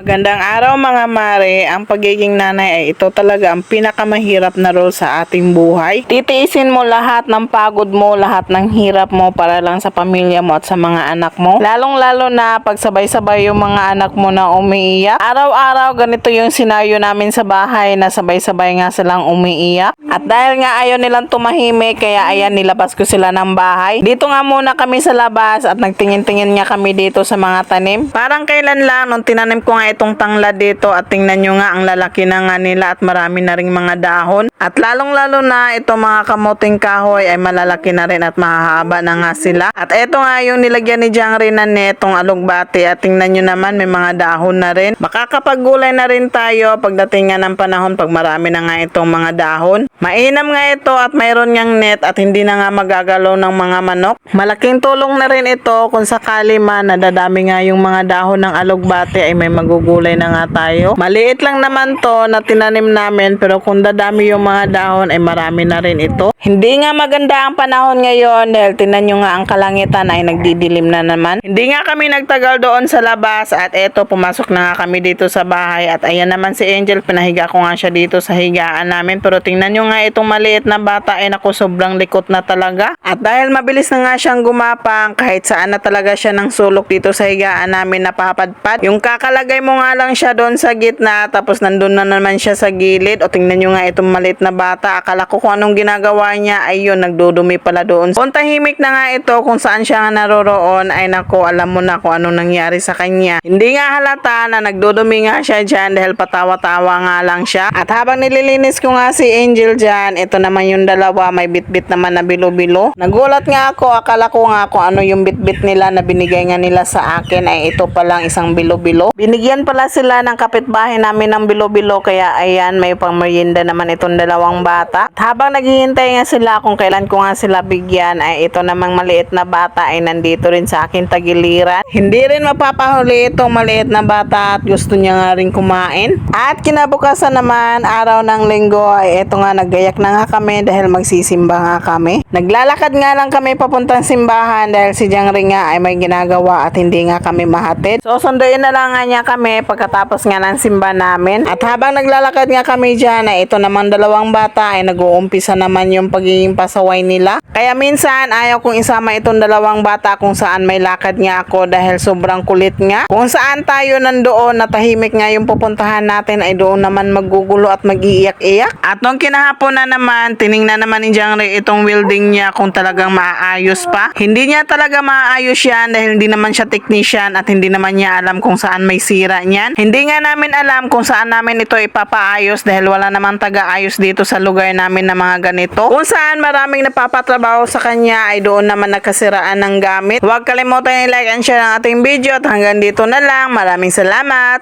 Magandang araw mga mare, ang pagiging nanay ay ito talaga ang pinakamahirap na role sa ating buhay. Titiisin mo lahat ng pagod mo, lahat ng hirap mo para lang sa pamilya mo at sa mga anak mo. Lalong lalo na pag sabay-sabay yung mga anak mo na umiiyak. Araw-araw ganito yung senaryo namin sa bahay na sabay-sabay nga silang umiiyak. At dahil nga ayaw nilang tumahimik, kaya ayan nilabas ko sila ng bahay. Dito nga muna kami sa labas at nagtingin-tingin nga kami dito sa mga tanim. Parang kailan lang nung tinanim ko nga itong tanglad dito at tingnan nyo nga ang lalaki na nga nila at marami na ring mga dahon. At lalong lalo na itong mga kamuting kahoy ay malalaki na rin at mahahaba na nga sila. At eto nga yung nilagyan ni Jangri na netong alugbati at tingnan nyo naman may mga dahon na rin. Makakapaggulay na rin tayo pagdating nga ng panahon pag marami na nga itong mga dahon. Mainam nga ito at mayroon niyang net at hindi na nga magagalaw ng mga manok. Malaking tulong na rin ito kung sakali man nadadami nga yung mga dahon ng alugbati ay may magugulay na nga tayo. Maliit lang naman to na tinanim namin pero kung dadami yung mga dahon ay marami na rin ito. Hindi nga maganda ang panahon ngayon dahil tinan nyo nga ang kalangitan ay nagdidilim na naman. Hindi nga kami nagtagal doon sa labas at eto pumasok na nga kami dito sa bahay at ayan naman si Angel pinahiga ko nga siya dito sa higaan namin pero tingnan nyo nga itong maliit na bata ay naku sobrang likot na talaga. At dahil mabilis na nga siyang gumapang kahit saan na talaga siya ng sulok dito sa higaan namin napapadpad. Yung kakalagay mo nga lang siya doon sa gitna tapos nandun na naman siya sa gilid o tingnan nyo nga itong maliit na bata. Akala ko kung anong ginagawa niya ay yun nagdudumi pala doon. Kung tahimik na nga ito kung saan siya nga naroroon ay nako alam mo na kung anong nangyari sa kanya. Hindi nga halata na nagdudumi nga siya dyan dahil patawa-tawa nga lang siya. At habang nililinis ko nga si Angel dyan, ito naman yung dalawa may bitbit naman na bilo-bilo. Nagulat nga ako, akala ko nga kung ano yung bitbit nila na binigay nga nila sa akin ay ito palang isang bilo-bilo. Binigyan pala sila ng kapitbahay namin ng bilo-bilo kaya ayan may pang naman itong dalawang bata. At habang naghihintay nga sila kung kailan ko nga sila bigyan ay ito namang maliit na bata ay nandito rin sa akin tagiliran. Hindi rin mapapahuli itong maliit na bata at gusto niya nga rin kumain. At kinabukasan naman araw ng linggo ay ito nga naggayak na nga kami dahil magsisimba nga kami. Naglalakad nga lang kami papuntang simbahan dahil si Jangri nga ay may ginagawa at hindi nga kami mahatid. So sunduin na lang nga niya kami pagkatapos nga ng simba namin. At habang naglalakad nga kami dyan ay ito naman dalawang bata ay nag-uumpisa naman yung pagiging pasaway nila. Kaya minsan ayaw kong isama itong dalawang bata kung saan may lakad nga ako dahil sobrang kulit nga. Kung saan tayo nandoon na tahimik nga yung pupuntahan natin ay doon naman magugulo at mag-iiyak-iyak. At nung kinahapon na naman, tiningnan naman ni Jangre itong welding niya kung talagang maaayos pa. Hindi niya talaga maaayos yan dahil hindi naman siya technician at hindi naman niya alam kung saan may sira niyan. Hindi nga namin alam kung saan namin ito ipapaayos dahil wala namang taga-ayos dito sa lugar namin na mga ganito. Kung saan maraming napapatrabaho sa kanya ay doon naman nakasiraan ng gamit. Huwag kalimutan i-like and share ang ating video at hanggang dito na lang. Maraming salamat!